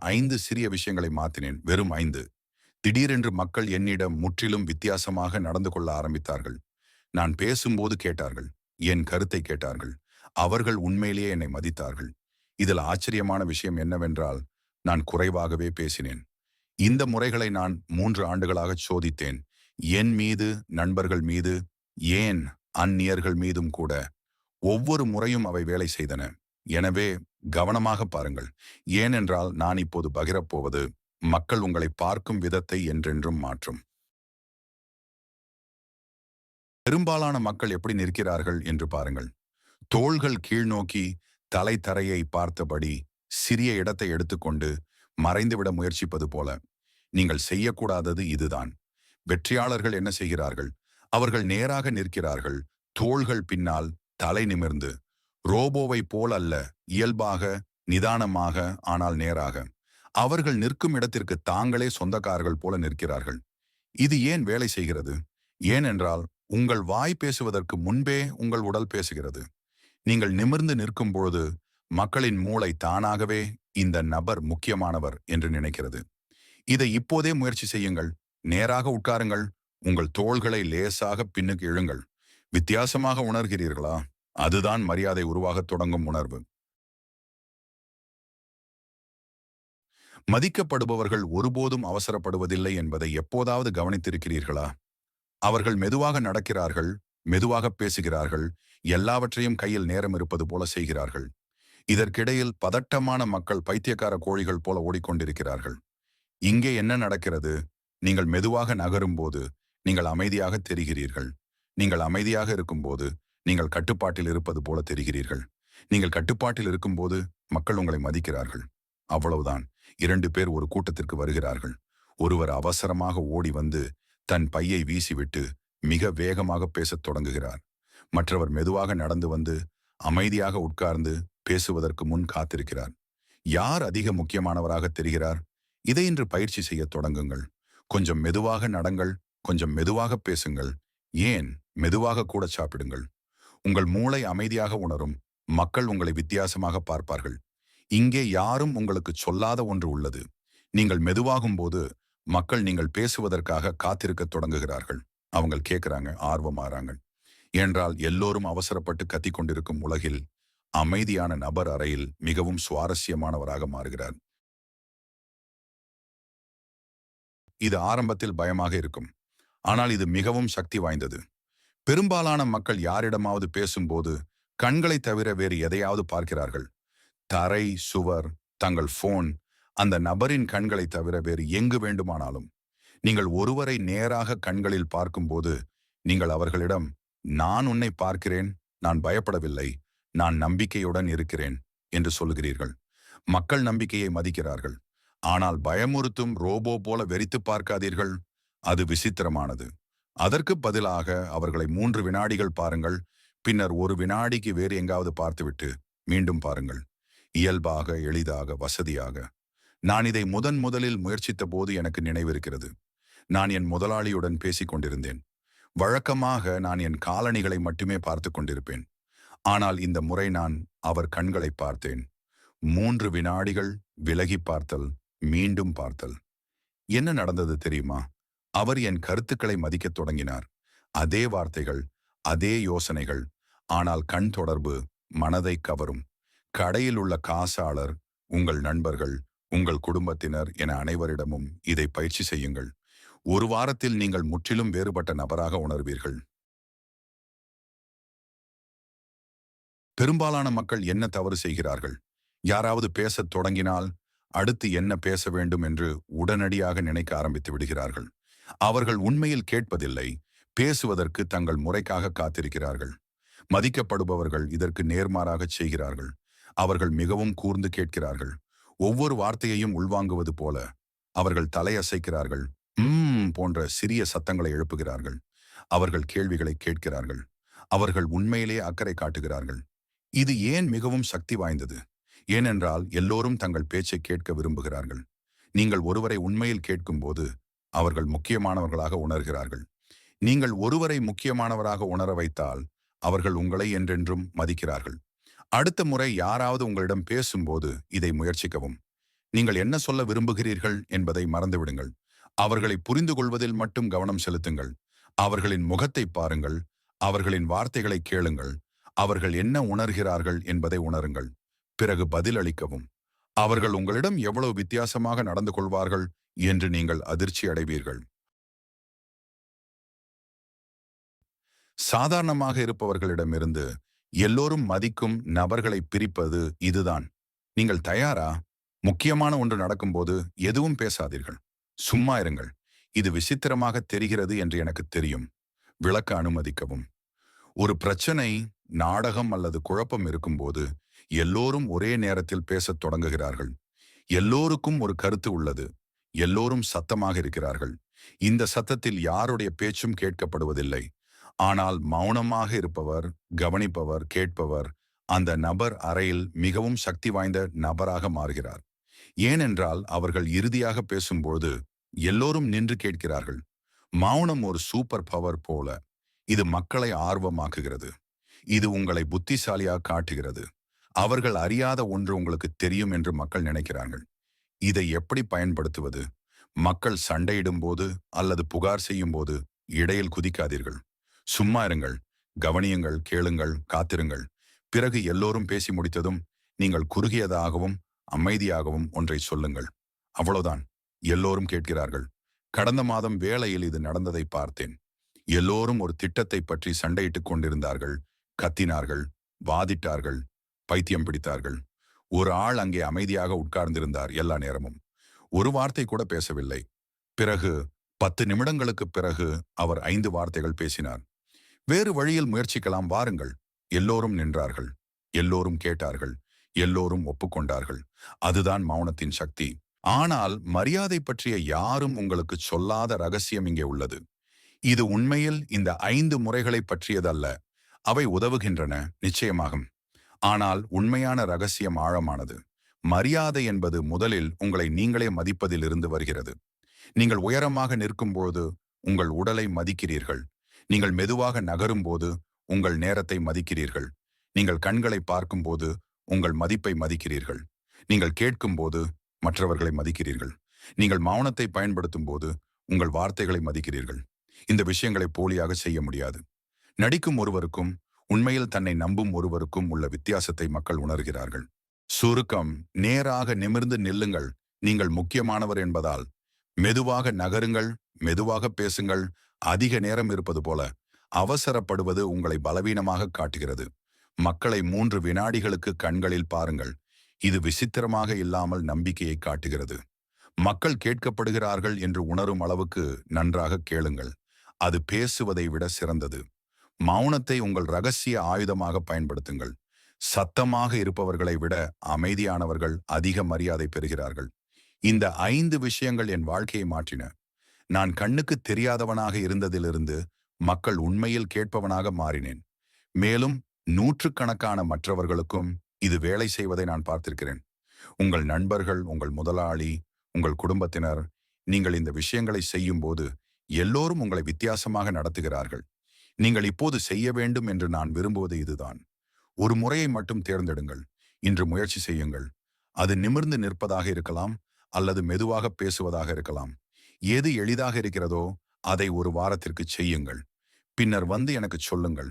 ஐந்து சிறிய விஷயங்களை மாத்தினேன். வெறும் ஐந்து. திடீரென்று மக்கள் என்னிடம் முற்றிலும் வித்தியாசமாக நடந்து கொள்ள ஆரம்பித்தார்கள். நான் பேசும்போது கேட்டார்கள். என் கருத்தை கேட்டார்கள். அவர்கள் உண்மையிலேயே என்னை மதித்தார்கள். இதில் ஆச்சரியமான விஷயம் என்னவென்றால் நான் குறைவாகவே பேசினேன். இந்த முறைகளை நான் மூன்று ஆண்டுகளாக சோதித்தேன். என் மீது நண்பர்கள் மீது ஏன் அந்நியர்கள் மீதும் கூட. ஒவ்வொரு முறையும் அவை வேலை செய்தன. எனவே கவனமாக பாருங்கள். ஏனென்றால் நான் இப்போது பகிரப்போவது மக்கள் உங்களை பார்க்கும் விதத்தை என்றென்றும் மாற்றும். பெரும்பாலான மக்கள் எப்படி நிற்கிறார்கள் என்று பாருங்கள். தோள்கள் கீழ்நோக்கி தலை தரையை பார்த்தபடி சிறிய இடத்தை எடுத்துக்கொண்டு மறைந்துவிட முயற்சிப்பது போல. நீங்கள் செய்யக்கூடாதது இதுதான். வெற்றியாளர்கள் என்ன செய்கிறார்கள்? அவர்கள் நேராக நிற்கிறார்கள். தோள்கள் பின்னால் தலை நிமிர்ந்து ரோபோவை போல் அல்ல இயல்பாக நிதானமாக ஆனால் நேராக. அவர்கள் நிற்கும் இடத்திற்கு தாங்களே சொந்தக்காரர்கள் போல நிற்கிறார்கள். இது ஏன் வேலை செய்கிறது? ஏனென்றால் உங்கள் வாய் பேசுவதற்கு முன்பே உங்கள் உடல் பேசுகிறது. நீங்கள் நிமிர்ந்து நிற்கும் பொழுது மக்களின் மூளை தானாகவே இந்த நபர் முக்கியமானவர் என்று நினைக்கிறது. இதை இப்போதே முயற்சி செய்யுங்கள். நேராக உட்காருங்கள். உங்கள் தோள்களை லேசாக பின்னுக்கு இழுங்கள். வித்தியாசமாக உணர்கிறீர்களா? அதுதான் மரியாதை உருவாகத் தொடங்கும் உணர்வு. மதிக்கப்படுபவர்கள் ஒருபோதும் அவசரப்படுவதில்லை என்பதை எப்போதாவது கவனித்திருக்கிறீர்களா? அவர்கள் மெதுவாக நடக்கிறார்கள் மெதுவாக பேசுகிறார்கள் எல்லாவற்றையும் கையில் நேரம் இருப்பது போல செய்கிறார்கள். இதற்கிடையில் பதட்டமான மக்கள் பைத்தியக்கார கோழிகள் போல ஓடிக்கொண்டிருக்கிறார்கள். இங்கே என்ன நடக்கிறது? நீங்கள் மெதுவாக நகரும்போது நீங்கள் அமைதியாக தெரிகிறீர்கள். நீங்கள் அமைதியாக இருக்கும்போது நீங்கள் கட்டுப்பாட்டில் இருப்பது போல தெரிகிறீர்கள். நீங்கள் கட்டுப்பாட்டில் இருக்கும்போது மக்கள் உங்களை மதிக்கிறார்கள். அவ்வளவுதான். இரண்டு பேர் ஒரு கூட்டத்திற்கு வருகிறார்கள். ஒருவர் அவசரமாக ஓடி வந்து தன் பையை வீசிவிட்டு மிக வேகமாக பேசத் தொடங்குகிறார். மற்றவர் மெதுவாக நடந்து வந்து அமைதியாக உட்கார்ந்து பேசுவதற்கு முன் காத்திருக்கிறார். யார் அதிக முக்கியமானவராக தெரிகிறார்? இதை இன்று பயிற்சி செய்யத் தொடங்குங்கள். கொஞ்சம் மெதுவாக நடங்கள் கொஞ்சம் மெதுவாக பேசுங்கள். ஏன்? மெதுவாக கூட சாப்பிடுங்கள். உங்கள் மூளை அமைதியாக உணரும். மக்கள் உங்களை வித்தியாசமாக பார்ப்பார்கள். இங்கே யாரும் உங்களுக்கு சொல்லாத ஒன்று உள்ளது. நீங்கள் மெதுவாகும் போது மக்கள் நீங்கள் பேசுவதற்காக காத்திருக்க தொடங்குகிறார்கள். அவங்க கேட்கிறாங்க ஆர்வமாறாங்க. என்றால் எல்லோரும் அவசரப்பட்டு கத்திக் கொண்டிருக்கும் உலகில் அமைதியான நபர் அறையில் மிகவும் சுவாரஸ்யமானவராக மாறுகிறார். இது ஆரம்பத்தில் பயமாக இருக்கும். ஆனால் இது மிகவும் சக்தி வாய்ந்தது. பெரும்பாலான மக்கள் யாரிடமாவது பேசும்போது கண்களை தவிர வேறு எதையாவது பார்க்கிறார்கள். தரை சுவர் தங்கள் போன் அந்த நபரின் கண்களை தவிர வேறு எங்கு வேண்டுமானாலும். நீங்கள் ஒருவரை நேராக கண்களில் பார்க்கும்போது நீங்கள் அவர்களிடம் நான் உன்னை பார்க்கிறேன் நான் பயப்படவில்லை நான் நம்பிக்கையுடன் இருக்கிறேன் என்று சொல்லுகிறீர்கள். மக்கள் நம்பிக்கையை மதிக்கிறார்கள். ஆனால் பயமுறுத்தும் ரோபோ போல வெறித்து பார்க்காதீர்கள். அது விசித்திரமானது. அதற்கு பதிலாக அவர்களை மூன்று வினாடிகள் பாருங்கள். பின்னர் ஒரு வினாடிக்கு வேறு எங்காவது பார்த்துவிட்டு மீண்டும் பாருங்கள். இயல்பாக எளிதாக வசதியாக. நான் இதை முதன் முதலில் முயற்சித்த போது எனக்கு நினைவிருக்கிறது. நான் என் முதலாளியுடன் பேசிக் கொண்டிருந்தேன். வழக்கமாக நான் என் காலணிகளை மட்டுமே பார்த்து கொண்டிருப்பேன். ஆனால் இந்த முறை நான் அவர் கண்களை பார்த்தேன். மூன்று வினாடிகள் விலகி பார்த்தல் மீண்டும் பார்த்தல். என்ன நடந்தது தெரியுமா? அவர் என் கருத்துக்களை மதிக்கத் தொடங்கினார். அதே வார்த்தைகள் அதே யோசனைகள் ஆனால் கண் தொடர்பு மனதை கவரும். கடையில் உள்ள காசாளர் உங்கள் நண்பர்கள் உங்கள் குடும்பத்தினர் என அனைவரிடமும் இதை பயிற்சி செய்யுங்கள். ஒரு வாரத்தில் நீங்கள் முற்றிலும் வேறுபட்ட நபராக உணர்வீர்கள். பெரும்பாலான மக்கள் என்ன தவறு செய்கிறார்கள்? யாராவது பேசத் தொடங்கினால் அடுத்து என்ன பேச வேண்டும் என்று உடனடியாக நினைக்க ஆரம்பித்து விடுகிறார்கள். அவர்கள் உண்மையில் கேட்பதில்லை. பேசுவதற்கு தங்கள் முறைக்காக காத்திருக்கிறார்கள். மதிக்கப்படுபவர்கள் இதற்கு நேர்மாறாகச் செய்கிறார்கள். அவர்கள் மிகவும் கூர்ந்து கேட்கிறார்கள். ஒவ்வொரு வார்த்தையையும் உள்வாங்குவது போல அவர்கள் தலையசைக்கிறார்கள். உம் போன்ற சிறிய சத்தங்களை எழுப்புகிறார்கள். அவர்கள் கேள்விகளை கேட்கிறார்கள். அவர்கள் உண்மையிலே அக்கறை காட்டுகிறார்கள். இது ஏன் மிகவும் சக்தி வாய்ந்தது? ஏனென்றால் எல்லோரும் தங்கள் பேச்சை கேட்க விரும்புகிறார்கள். நீங்கள் ஒருவரை உண்மையில் கேட்கும்போது அவர்கள் முக்கியமானவர்களாக உணர்கிறார்கள். நீங்கள் ஒருவரை முக்கியமானவராக உணர வைத்தால் அவர்கள் உங்களை என்றென்றும் மதிக்கிறார்கள். அடுத்த முறை யாராவது உங்களிடம் பேசும்போது இதை முயற்சிக்கவும். நீங்கள் என்ன சொல்ல விரும்புகிறீர்கள் என்பதை மறந்துவிடுங்கள். அவர்களை புரிந்து கொள்வதில் மட்டும் கவனம் செலுத்துங்கள். அவர்களின் முகத்தை பாருங்கள். அவர்களின் வார்த்தைகளை கேளுங்கள். அவர்கள் என்ன உணர்கிறார்கள் என்பதை உணருங்கள். பிறகு பதிலளிக்கவும். அவர்கள் உங்களிடம் எவ்வளவு வித்தியாசமாக நடந்து கொள்வார்கள் என்று நீங்கள் அதிர்ச்சி அடைவீர்கள். சாதாரணமாக இருப்பவர்களிடமிருந்து எல்லோரும் மதிக்கும் நபர்களை பிரிப்பது இதுதான். நீங்கள் தயாரா? முக்கியமான ஒன்று நடக்கும்போது எதுவும் பேசாதீர்கள். சும்மா இருங்கள். இது விசித்திரமாக தெரிகிறது என்று எனக்கு தெரியும். விளக்க அனுமதிக்கவும். ஒரு பிரச்சனை நாடகம் அல்லது குழப்பம் இருக்கும்போது எல்லோரும் ஒரே நேரத்தில் பேசத் தொடங்குகிறார்கள். எல்லோருக்கும் ஒரு கருத்து உள்ளது. எல்லோரும் சத்தமாக இருக்கிறார்கள். இந்த சத்தத்தில் யாருடைய பேச்சும் கேட்கப்படுவதில்லை. ஆனால் மௌனமாக இருப்பவர் கவனிப்பவர் கேட்பவர் அந்த நபர் அறையில் மிகவும் சக்தி வாய்ந்த நபராக மாறுகிறார். ஏனென்றால் அவர்கள் இறுதியாக பேசும்போது எல்லோரும் நின்று கேட்கிறார்கள். மௌனம் ஒரு சூப்பர் பவர் போல. இது மக்களை ஆர்வமாக்குகிறது. இது உங்களை புத்திசாலியாக காட்டுகிறது. அவர்கள் அறியாத ஒன்று உங்களுக்கு தெரியும் என்று மக்கள் நினைக்கிறார்கள். இதை எப்படி பயன்படுத்துவது? மக்கள் சண்டையிடும் போது அல்லது புகார் செய்யும் போது இடையில் குதிக்காதீர்கள். சும்மா இருங்கள். கவனியுங்கள் கேளுங்கள் காத்திருங்கள். பிறகு எல்லோரும் பேசி முடித்ததும் நீங்கள் குறுகியதாகவும் அமைதியாகவும் ஒன்றை சொல்லுங்கள். அவ்வளவுதான். எல்லோரும் கேட்கிறார்கள். கடந்த மாதம் வேளையில் இது நடந்ததை பார்த்தேன். எல்லோரும் ஒரு திட்டத்தை பற்றி சண்டையிட்டுக் கொண்டிருந்தார்கள். கத்தினார்கள். வாதிட்டார்கள். பைத்தியம் பிடித்தார்கள். ஒரு ஆள் அங்கே அமைதியாக உட்கார்ந்திருந்தார் எல்லா நேரமும். ஒரு வார்த்தை கூட பேசவில்லை. பிறகு பத்து நிமிடங்களுக்கு பிறகு அவர் ஐந்து வார்த்தைகள் பேசினார். வேறு வழியில் முயற்சிக்கலாம் வாருங்கள். எல்லோரும் நின்றார்கள். எல்லோரும் கேட்டார்கள். எல்லோரும் ஒப்புக்கொண்டார்கள். அதுதான் மௌனத்தின் சக்தி. ஆனால் மரியாதை பற்றிய யாரும் உங்களுக்கு சொல்லாத ரகசியம் இங்கே உள்ளது. இது உண்மையில் இந்த ஐந்து முறைகளை பற்றியதல்ல. அவை உதவுகின்றன. நிச்சயமாகும் ஆனால் உண்மையான ரகசியம் ஆழமானது. மரியாதை என்பது முதலில் உங்களை நீங்களே மதிப்பதிலிருந்து வருகிறது. நீங்கள் உயரமாக நிற்கும்போது உங்கள் உடலை மதிக்கிறீர்கள். நீங்கள் மெதுவாக நகரும்போது உங்கள் நேரத்தை மதிக்கிறீர்கள். நீங்கள் கண்களை பார்க்கும்போது உங்கள் மதிப்பை மதிக்கிறீர்கள். நீங்கள் கேட்கும்போது மற்றவர்களை மதிக்கிறீர்கள். நீங்கள் மௌனத்தை பயன்படுத்தும் போது உங்கள் வார்த்தைகளை மதிக்கிறீர்கள். இந்த விஷயங்களை போலியாக செய்ய முடியாது. நடிக்கும் ஒருவருக்கும் உண்மையில் தன்னை நம்பும் ஒருவருக்கும் உள்ள வித்தியாசத்தை மக்கள் உணர்கிறார்கள். சுருக்கம் நேராக நிமிர்ந்து நில்லுங்கள். நீங்கள் முக்கியமானவர் என்பதால் மெதுவாக நகருங்கள் மெதுவாக பேசுங்கள் அதிக நேரம் இருப்பது போல. அவசரப்படுவது உங்களை பலவீனமாக காட்டுகிறது. மக்களை மூன்று வினாடிகளுக்கு கண்களில் பாருங்கள். இது விசித்திரமாக இல்லாமல் நம்பிக்கையை காட்டுகிறது. மக்கள் கேட்கப்படுகிறார்கள் என்று உணரும் அளவுக்கு நன்றாக கேளுங்கள். அது பேசுவதை விட சிறந்தது. மௌனத்தை உங்கள் ரகசிய ஆயுதமாக பயன்படுத்துங்கள். சத்தமாக இருப்பவர்களை விட அமைதியானவர்கள் அதிக மரியாதை பெறுகிறார்கள். இந்த ஐந்து விஷயங்கள் என் வாழ்க்கையை மாற்றின. நான் கண்ணுக்கு தெரியாதவனாக இருந்ததிலிருந்து மக்கள் உண்மையில் கேட்பவனாக மாறினேன். மேலும் நூற்றுக்கணக்கான மற்றவர்களுக்கும் இது வேலை செய்வதை நான் பார்த்திருக்கிறேன். உங்கள் நண்பர்கள் உங்கள் முதலாளி உங்கள் குடும்பத்தினர் நீங்கள் இந்த விஷயங்களை செய்யும்போது எல்லோரும் உங்களை வித்தியாசமாக நடத்துகிறார்கள். நீங்கள் இப்போது செய்ய வேண்டும் என்று நான் விரும்புவது இதுதான். ஒரு முறையை மட்டும் தேர்ந்தெடுங்கள். இன்று முயற்சி செய்யுங்கள். அது நிமிர்ந்து நிற்பதாக இருக்கலாம் அல்லது மெதுவாக பேசுவதாக இருக்கலாம். எது எளிதாக இருக்கிறதோ அதை ஒரு வாரத்திற்கு செய்யுங்கள். பின்னர் வந்து எனக்கு சொல்லுங்கள்.